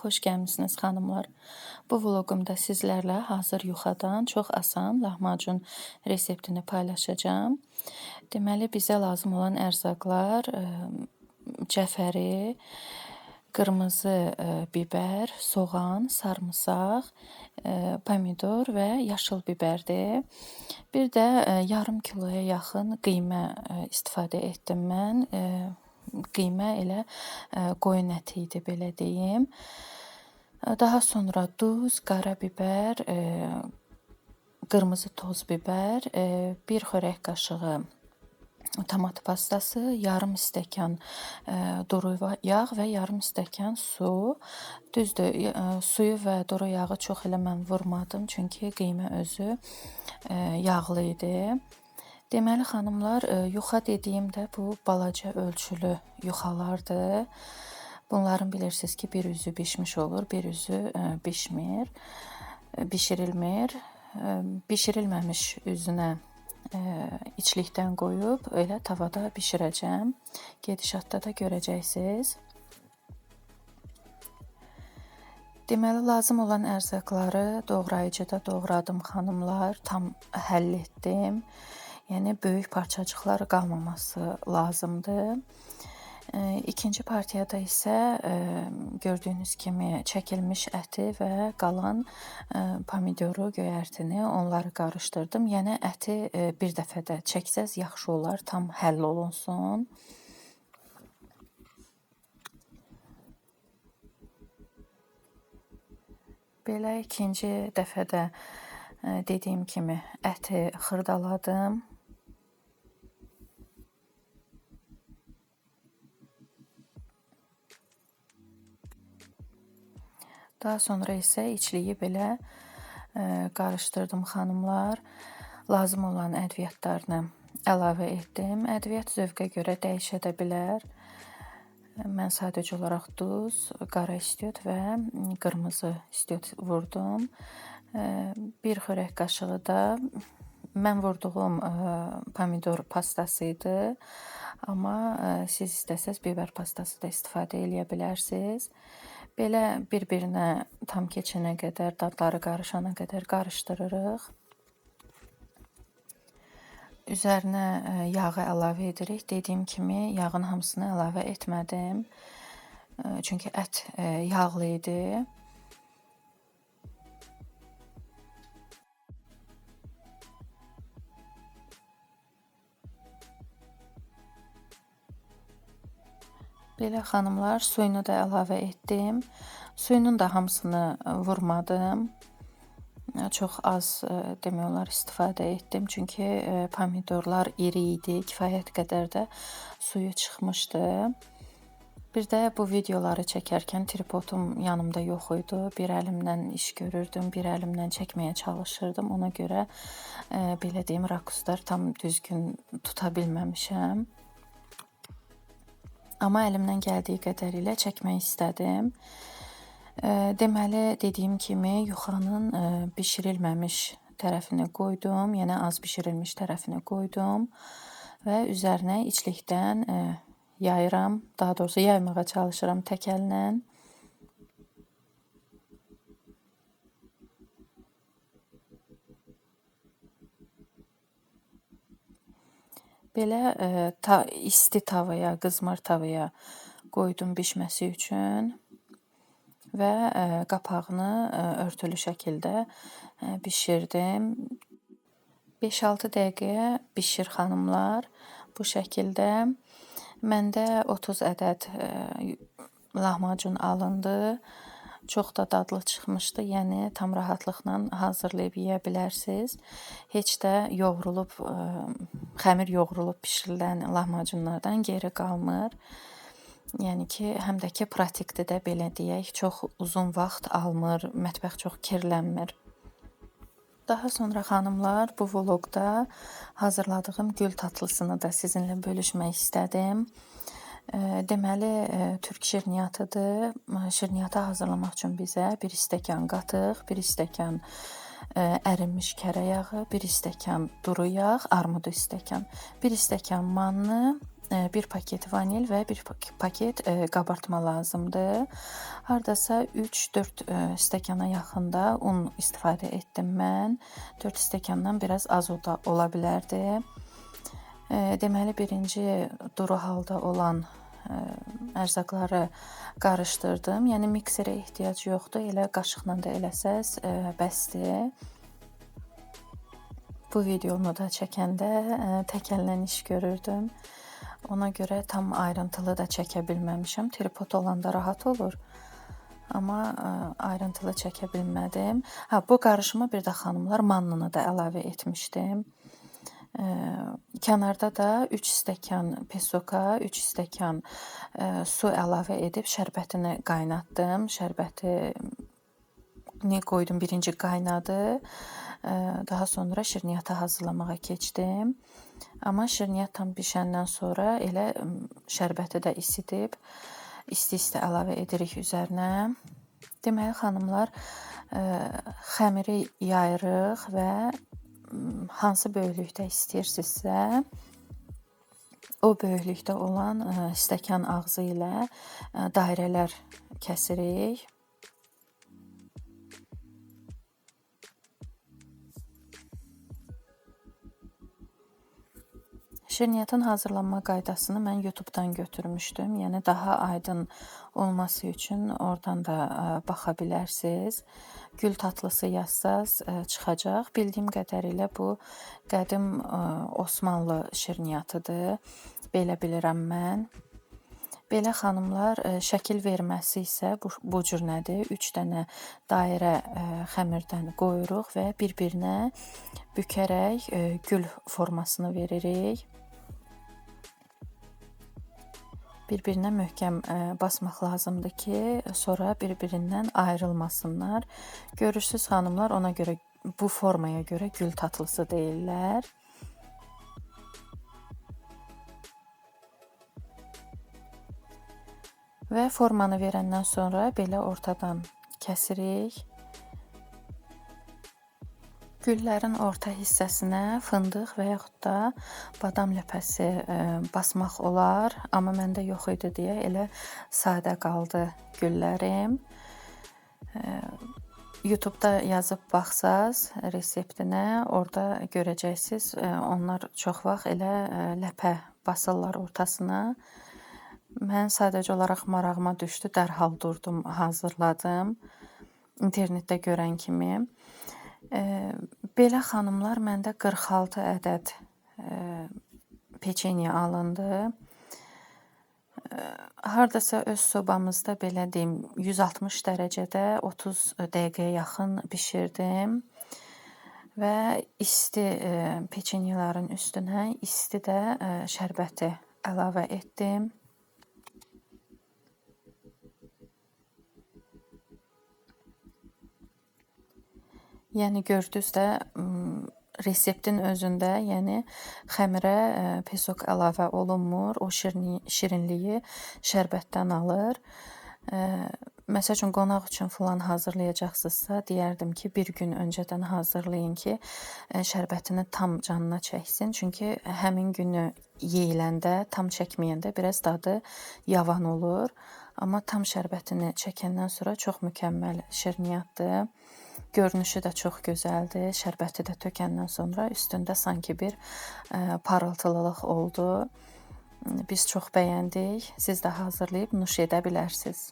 xoş gəlmisiniz xanımlar. Bu vloqumda sizlərlə hazır yuxadan çox asan lahmacun reseptini paylaşacağam. Deməli bizə lazım olan ərzaqlar ə, cəfəri, qırmızı ə, bibər, soğan, sarımsaq, ə, pomidor və yaşıl bibərdir. Bir də yarım kiloya yaxın qiymə istifadə etdim mən. Qiymə elə qoyun əti idi belə deyim. Daha sonra duz, qara bibər, qırmızı toz bibər, bir xörək qaşığı tomat pastası, yarım stəkan duru yağ və yarım stəkan su. Düzdür, suyu və duru yağı çox elə mən vurmadım, çünki qiymə özü yağlı idi. Deməli xanımlar, e, yuxa dediyimdə bu balaca ölçülü yuxalardır. Bunların bilirsiniz ki, bir üzü bişmiş olur, bir üzü e, bişmir, e, bişirilmir. Bişirilməmiş üzünə içlikdən qoyub elə tavada bişirəcəm. Gedişatda da görəcəksiniz. Deməli lazım olan ərzaqları doğrayıcıda doğradım xanımlar, tam həll etdim. Yəni böyük parçacıqlar qalmaması lazımdır. İkinci partiyada isə gördüyünüz kimi çəkilmiş əti və qalan pomidoru, göyərtini onları qarışdırdım. Yəni əti bir dəfədə çəksəz yaxşı olar, tam həll olunsun. Belə ikinci dəfədə dediyim kimi əti xırdaladım. Daha sonra isə içliyi belə e, qarışdırdım xanımlar. Lazım olan ədviyyatlarını əlavə etdim. Ədviyyat zövqə görə dəyişə də bilər. Mən sadəcə olaraq duz, qara istiot və qırmızı istiot vurdum. E, bir xörək qaşığı da mən vurduğum e, pomidor pastası idi. Amma siz istəsəz biber pastası da istifadə eləyə bilərsiniz. Belə bir-birinə tam keçənə qədər, dadları qarışana qədər qarışdırırıq. Üzərinə e, yağı əlavə edirik. Dediyim kimi yağın hamısını əlavə etmədim. E, çünki ət e, yağlı idi. Belə xanımlar, suyunu da əlavə etdim. Suyunun da hamısını e, vurmadım. E, çox az e, demək olar istifadə etdim. Çünki pomidorlar iri idi, kifayət qədər də suyu çıxmışdı. Bir də bu videoları çəkərkən tripodum yanımda yox idi. Bir əlimlə iş görürdüm, bir əlimlə çəkməyə çalışırdım. Ona görə belə deyim, rakuslar tam düzgün tuta bilməmişəm. Amma əlimdən gəldiyi qədərilə çəkmək istədim. Deməli, dediyim kimi yuxanın bişirilməmiş tərəfini qoydum, yəni az bişirilmiş tərəfini qoydum və üzərinə içlikdən yayıram, daha doğrusu yaymağa çalışıram tək əllə. Belə e, ta isti tavaya, qızmar tavaya qoydum bişməsi üçün və e, qapağını e, örtülü şəkildə bişirdim. 5-6 dəqiqəyə bişir xanımlar. Bu şəkildə məndə 30 ədəd lahmacun alındı. Çox da dadlı çıxmışdı. Yəni tam rahatlıqla hazırlayıb yeyə bilərsiniz. Heç də yoğrulub ə, xəmir yoğrulub bişirilən lahmacunlardan geri qalmır. Yəni ki, həm də ki pratikdir də belə deyək. Çox uzun vaxt almır, mətbəx çox kirlənmir. Daha sonra xanımlar, bu vloqda hazırladığım gül tatlısını da sizinlə bölüşmək istədim. Deməli, türk şirniyatıdır. Şirniyatı hazırlamaq üçün bizə 1 stəkan qatıq, 1 stəkan ərinmiş kərə yağı, 1 stəkan duru yağ, armudu stəkan, 1 stəkan manlı, 1 paket vanil və 1 paket qabartma lazımdır. Hardasa 3-4 stəkana yaxında un istifadə etdim mən. 4 stəkandan biraz az ola bilərdi. Deməli birinci duru halda olan ərzaqları qarışdırdım. Yəni mikserə ehtiyac yoxdur. Elə qaşıqla da eləsəz bəsdir. Bu videonu da çəkəndə tək əllə iş görürdüm. Ona görə tam ayrıntılı da çəkə bilməmişəm. Tripod olanda rahat olur. Amma ayrıntılı çəkə bilmədim. Ha, bu qarışıma bir də xanımlar mannını da əlavə etmişdim. Kənarda da 3 stəkan pesoka, 3 stəkan su əlavə edib şərbətini qaynatdım. Şərbəti ne qoydum birinci qaynadı. Daha sonra şirniyyatı hazırlamağa keçdim. Amma şirniyyat tam bişəndən sonra elə şərbəti də isidib isti-isti əlavə edirik üzərinə. Deməli xanımlar, xəmiri yayırıq və hansı böyüklükdə istəyirsinizsə o böyüklükdə olan stəkan ağzı ilə dairələr kəsirik. Şirniyyatın hazırlanma qaydasını mən YouTube-dan götürmüşdüm. Yəni daha aydın olması üçün oradan da baxa bilərsiniz. Gül tatlısı yazsaz çıxacaq. Bildiyim qədərilə bu qədim Osmanlı şirniyyatıdır. Belə bilirəm mən. Belə xanımlar, şəkil verməsi isə bu, bu cür nədir? 3 dənə dairə xəmirdən qoyuruq və bir-birinə bükərək gül formasını veririk. Bir-birinə möhkəm basmaq lazımdır ki, sonra bir-birindən ayrılmasınlar. Görürsüz xanımlar, ona görə bu formaya görə gül tatlısı deyirlər. Və formanı verəndən sonra belə ortadan kəsirik. Güllərin orta hissəsinə fındıq və yaxud da badam ləpəsi basmaq olar, amma məndə yox idi deyə elə sadə qaldı güllərim. YouTube-da yazıb baxsaz reseptinə, orada görəcəksiniz. Onlar çox vaxt elə ləpə basırlar ortasına. Mən sadəcə olaraq marağıma düşdü, dərhal durdum, hazırladım. İnternetdə görən kimi. Belə xanımlar məndə 46 ədəd peçenya alındı. Hardasa öz sobamızda belə deyim 160 dərəcədə 30 dəqiqəyə yaxın bişirdim və isti peçenyaların üstünə isti də şərbəti əlavə etdim. Yəni gördünüz də reseptin özündə, yəni xəmirə pesok əlavə olunmur. O şirin şirinliyi şərbətdən alır. Məsəl üçün qonaq üçün filan hazırlayacaqsınızsa, deyərdim ki, bir gün öncədən hazırlayın ki, şərbətini tam canına çəksin. Çünki həmin günü yeyiləndə, tam çəkməyəndə biraz dadı yavan olur. Amma tam şərbətini çəkəndən sonra çox mükəmməl şirniyyatdır. Görünüşü də çox gözəldir. Şərbəti də tökəndən sonra üstündə sanki bir parıltılılıq oldu. Biz çox bəyəndik. Siz də hazırlayıb nuş edə bilərsiniz.